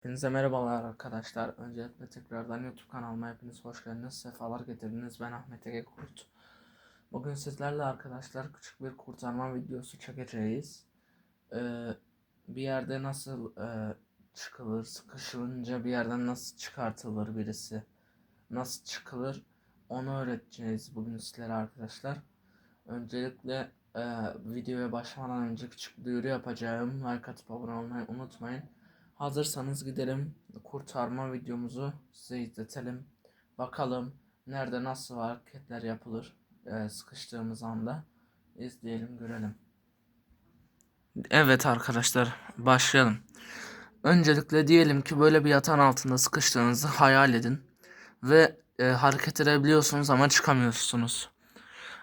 Hepinize merhabalar arkadaşlar. Öncelikle tekrardan YouTube kanalıma hepiniz hoş geldiniz. Sefalar getirdiniz. Ben Ahmet Ege Kurt. Bugün sizlerle arkadaşlar küçük bir kurtarma videosu çekeceğiz. Ee, bir yerde nasıl e, çıkılır, sıkışılınca bir yerden nasıl çıkartılır birisi, nasıl çıkılır onu öğreteceğiz bugün sizlere arkadaşlar. Öncelikle e, videoya başlamadan önce küçük duyuru yapacağım. Like atıp abone olmayı unutmayın. Hazırsanız gidelim kurtarma videomuzu size izletelim. Bakalım nerede nasıl hareketler yapılır e, sıkıştığımız anda. izleyelim görelim. Evet arkadaşlar başlayalım. Öncelikle diyelim ki böyle bir yatağın altında sıkıştığınızı hayal edin. Ve e, hareket edebiliyorsunuz ama çıkamıyorsunuz.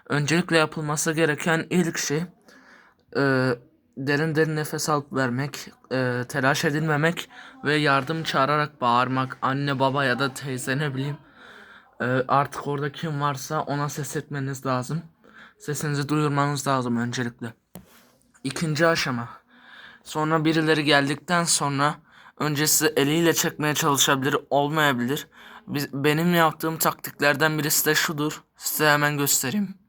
Öncelikle yapılması gereken ilk şey e, derin derin nefes alıp vermek, e, telaş edilmemek ve yardım çağırarak bağırmak. Anne baba ya da teyze ne bileyim. E, artık orada kim varsa ona ses etmeniz lazım. Sesinizi duyurmanız lazım öncelikle. İkinci aşama. Sonra birileri geldikten sonra önce sizi eliyle çekmeye çalışabilir, olmayabilir. Biz, benim yaptığım taktiklerden birisi de şudur. Size hemen göstereyim.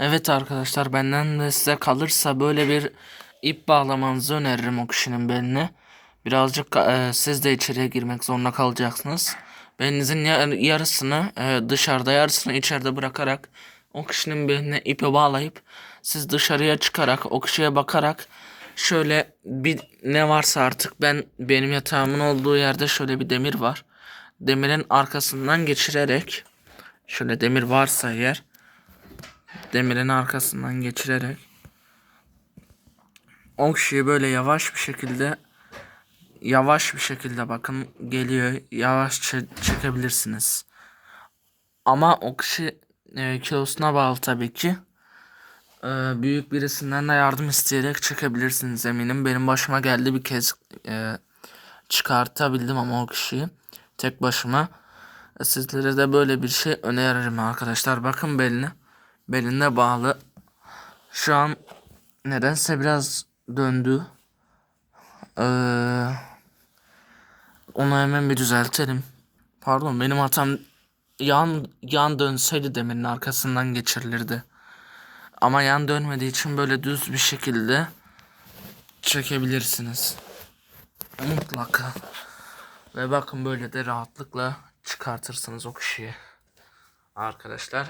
Evet arkadaşlar benden de size kalırsa böyle bir ip bağlamanızı öneririm o kişinin beline. Birazcık e, siz de içeriye girmek zorunda kalacaksınız. Belinizin yar- yarısını e, dışarıda yarısını içeride bırakarak o kişinin beline ipi bağlayıp siz dışarıya çıkarak o kişiye bakarak şöyle bir ne varsa artık ben benim yatağımın olduğu yerde şöyle bir demir var. Demirin arkasından geçirerek şöyle demir varsa eğer demirin arkasından geçirerek o kişiyi böyle yavaş bir şekilde yavaş bir şekilde bakın geliyor yavaşça çekebilirsiniz. Ama o kişi e, kilosuna bağlı tabii ki. E, büyük birisinden de yardım isteyerek çekebilirsiniz eminim. Benim başıma geldi bir kez e, çıkartabildim ama o kişiyi tek başıma. E, Sizlere de böyle bir şey öneririm arkadaşlar. Bakın beline. Beline bağlı. Şu an nedense biraz döndü. Ee, onu hemen bir düzeltelim. Pardon benim hatam yan yan dönseydi demirin arkasından geçirilirdi. Ama yan dönmediği için böyle düz bir şekilde çekebilirsiniz. Mutlaka. Ve bakın böyle de rahatlıkla çıkartırsınız o kişiyi. Arkadaşlar